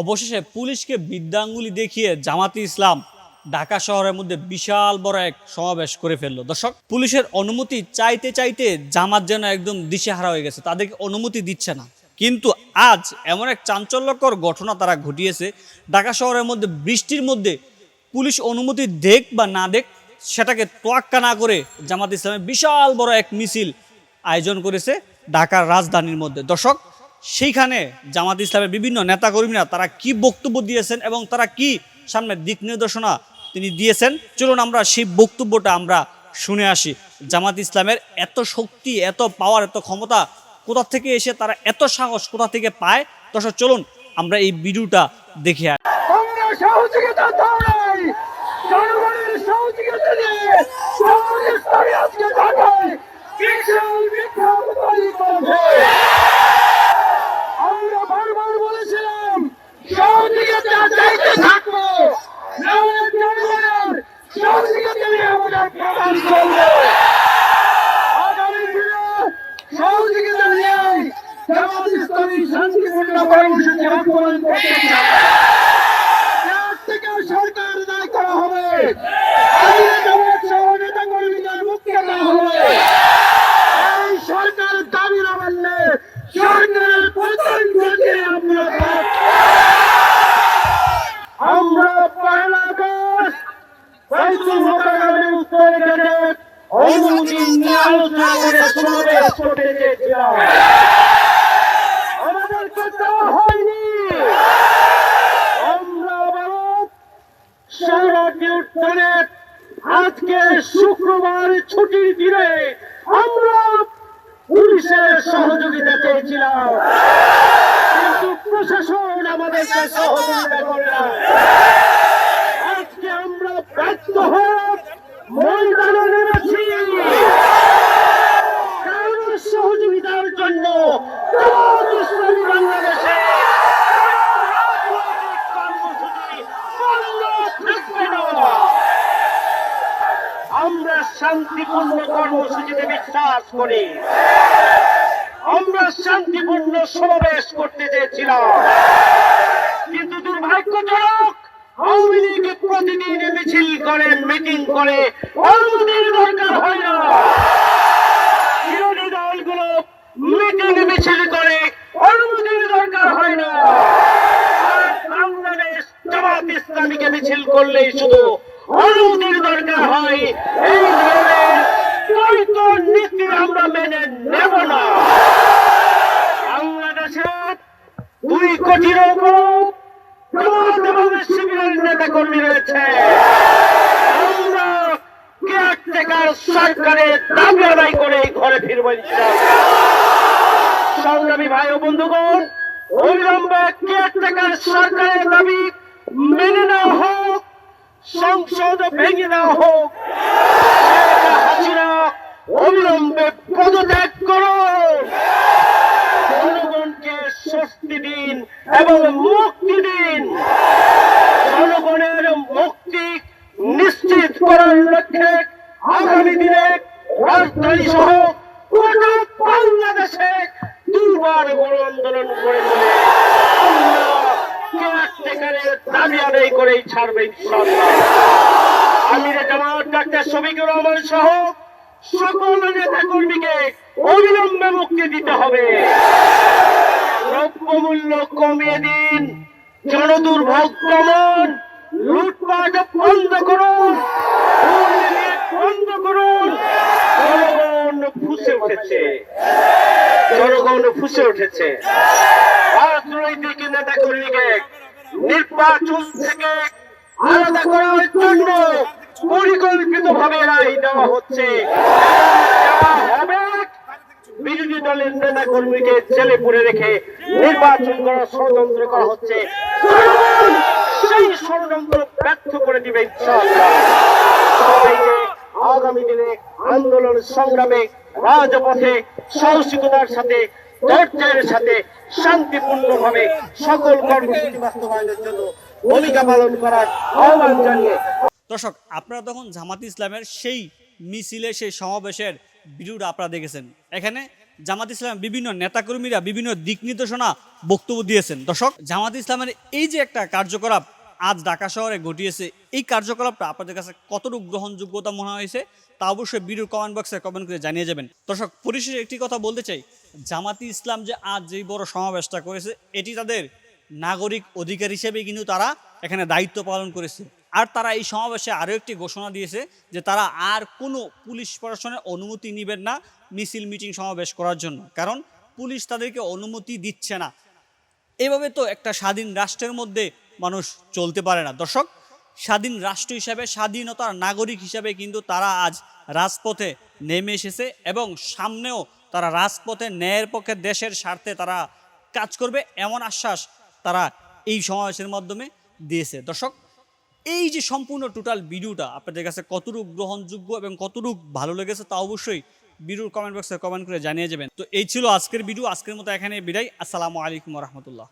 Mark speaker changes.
Speaker 1: অবশেষে পুলিশকে বিদ্যাঙ্গুলি দেখিয়ে জামাতি ইসলাম ঢাকা শহরের মধ্যে বিশাল বড় এক সমাবেশ করে ফেলল। দর্শক, পুলিশের অনুমতি চাইতে চাইতে জামাত যেন একদম দিশেহারা হয়ে গেছে, তাদেরকে অনুমতি দিচ্ছে না। কিন্তু আজ এমন এক চাঞ্চল্যকর ঘটনা তারা ঘটিয়েছে। ঢাকা শহরের মধ্যে বৃষ্টির মধ্যে পুলিশ অনুমতি দেখ বা না দেখ সেটাকে তোয়াক্কা না করে জামাত ইসলামের বিশাল বড় এক মিছিল আয়োজন করেছে ঢাকার রাজধানীর মধ্যে। দর্শক, সেইখানে জামাত ইসলামের বিভিন্ন নেতাকর্মীরা তারা কি বক্তব্য দিয়েছেন এবং তারা কি সামনে দিক নির্দেশনা তিনি দিয়েছেন। চলুন আমরা সেই বক্তব্যটা আমরা শুনে আসি। জামাত ইসলামের এত শক্তি, এত পাওয়ার এত ক্ষমতা কোথা থেকে এসে তারা এত সাহস কোথা থেকে পায়? দর্শক, চলুন আমরা এই ভিডিওটা দেখে আসি
Speaker 2: সমাজ স্তরে আজকে ঢাকায় বিশাল বিপ্লব তৈরি করেছে আমরা বারবার বলেছিলাম সহযোগিতা চাইতে থাকব নাহলে জনগণের সহযোগিতা নিয়ে আমাদের প্রধান চলবে আগামী দিনে সহযোগিতা নিয়ে জামাত ইসলামী শান্তিপূর্ণ কর্মসূচি আন্দোলন করতে চাই রাত থেকে সরকার দায় করা হবে আমিরে জামাত সহ নেতা কর্মীদের মুক্তি দেওয়া হবে এই সরকার দাবি না মানলে সরকারের পতন করতে আমরা আমরা পয়লা আগস্ট বাইতুল মোকাররমের উত্তর গেটে অনুমতি নিয়ে আলোচনা আমাদেরকে দেওয়া হয়নি। আমরা আবারও শহরাটি আজকে শুক্রবার ছুটির দিনে আমরা পুলিশের সহযোগিতা চেয়েছিলাম। কিন্তু প্রশাসন আমাদেরকে সহযোগিতা করে না আজকে আমরা ব্যর্থ হয়ে ময়দানে নেমেছি কারণ সহযোগিতার জন্য জামাত ইসলামী বাংলাদেশে কর্মসূচি বন্ধ থাকবে না। আমরা শান্তিপূর্ণ কর্মসূচিতে বিশ্বাস করি। আমরা শান্তিপূর্ণ সমাবেশ করতে চেয়েছিলাম। কিন্তু দুর্ভাগ্যজনক, আওয়ামী লীগ প্রতিদিন মিছিল করেন মিটিং করে। অনুমতির দরকার হয় না। বিরোধী দলগুলো মিটিং, মিছিল করে অনুমতির দরকার হয় না। বাংলাদেশ জামাত ইসলামীকে মিছিল করলেই শুধু অনুমতির দরকার হয় এই ধরনের দ্বৈত নীতি আমরা মেনে নেব না বাংলাদেশে সরকারের দাবি আদায় করে ঘরে সংসদ ভেঙে দেওয়া হোক। হাসিনা অবিলম্বে পদত্যাগ করুন। স্বস্তি দিন এবং মুক্তি দিন। জনগণের মুক্তি নিশ্চিত করার লক্ষ্যে আগামী দিনে রাজধানী সহ গোটা বাংলাদেশে দুবার গণ আন্দোলন করে সকল নেতা কর্মীকে অবিলম্বে মুক্তি দিতে হবে। দ্রব্যমূল্য কমিয়ে দিন। জনদুর্ভোগ কমান লুটপাট বন্ধ করুন। বন্ধ করুন। জনগণ ফুসে উঠেছে। জনগণ ফুসে উঠেছে। রাজনৈতিক নেতা কর্মীকে নির্বাচন থেকে আলাদা করার জন্য পরিকল্পিত ভাবে রায় দেওয়া হচ্ছে। হবে বিরোধী দলের নেতা কর্মীকে জেলে পুরে রেখে নির্বাচন করার ষড়যন্ত্র করা হচ্ছে। সেই ষড়যন্ত্র ব্যর্থ করে দিবে আগামী দিনে আন্দোলন সংগ্রামে, রাজপথে, সাহসিকতার সাথে ধৈর্যের সাথে, শান্তিপূর্ণভাবে সকল কর্মসূচি বাস্তবায়নের জন্য ভূমিকা পালন করার আহ্বান জানিয়ে
Speaker 1: দর্শক, আপনারা তখন জামাত ইসলামের সেই মিছিলে, সেই সমাবেশের ভিডিওটা আপনারা দেখেছেন। এখানে জামাত ইসলামের বিভিন্ন নেতাকর্মীরা বিভিন্ন দিক নির্দেশনা বক্তব্য দিয়েছেন। দর্শক, জামাত ইসলামের এই যে একটা কার্যকলাপ আজ ঢাকা শহরে ঘটিয়েছে, এই কার্যকলাপটা আপনাদের কাছে কতটুকু গ্রহণযোগ্যতা মনে হয়েছে তা অবশ্যই ভিডিওর কমেন্ট বক্সে কমেন্ট করে জানিয়ে যাবেন। দর্শক, পরিশেষে একটি কথা বলতে চাই। জামাতি ইসলাম যে আজ যেই বড় সমাবেশটা করেছে, এটি তাদের নাগরিক অধিকার হিসেবে কিন্তু তারা এখানে দায়িত্ব পালন করেছে। আর তারা এই সমাবেশে আরও একটি ঘোষণা দিয়েছে যে তারা আর কোনো পুলিশ প্রশাসনের অনুমতি নেবেন না মিছিল মিটিং সমাবেশ করার জন্য। কারণ পুলিশ তাদেরকে অনুমতি দিচ্ছে না। এভাবে তো একটা স্বাধীন রাষ্ট্রের মধ্যে মানুষ চলতে পারে না। দর্শক, স্বাধীন রাষ্ট্র হিসাবে স্বাধীনতার নাগরিক হিসাবে কিন্তু তারা আজ রাজপথে নেমে এসেছে এবং সামনেও তারা রাজপথে ন্যায়ের পক্ষে দেশের স্বার্থে তারা কাজ করবে এমন আশ্বাস তারা এই সমাবেশের মাধ্যমে দিয়েছে। দর্শক এই যে সম্পূর্ণ টোটাল ভিডিওটা আপনাদের কাছে কতটুকু গ্রহণযোগ্য এবং কতটুকু ভালো লেগেছে তা অবশ্যই ভিডিওর কমেন্ট বক্সে কমেন্ট করে জানিয়ে যাবেন। তো এই ছিল আজকের ভিডিও আজকের মতো এখানে বিদায়। আসসালামু আলাইকুম রহমতুল্লাহ।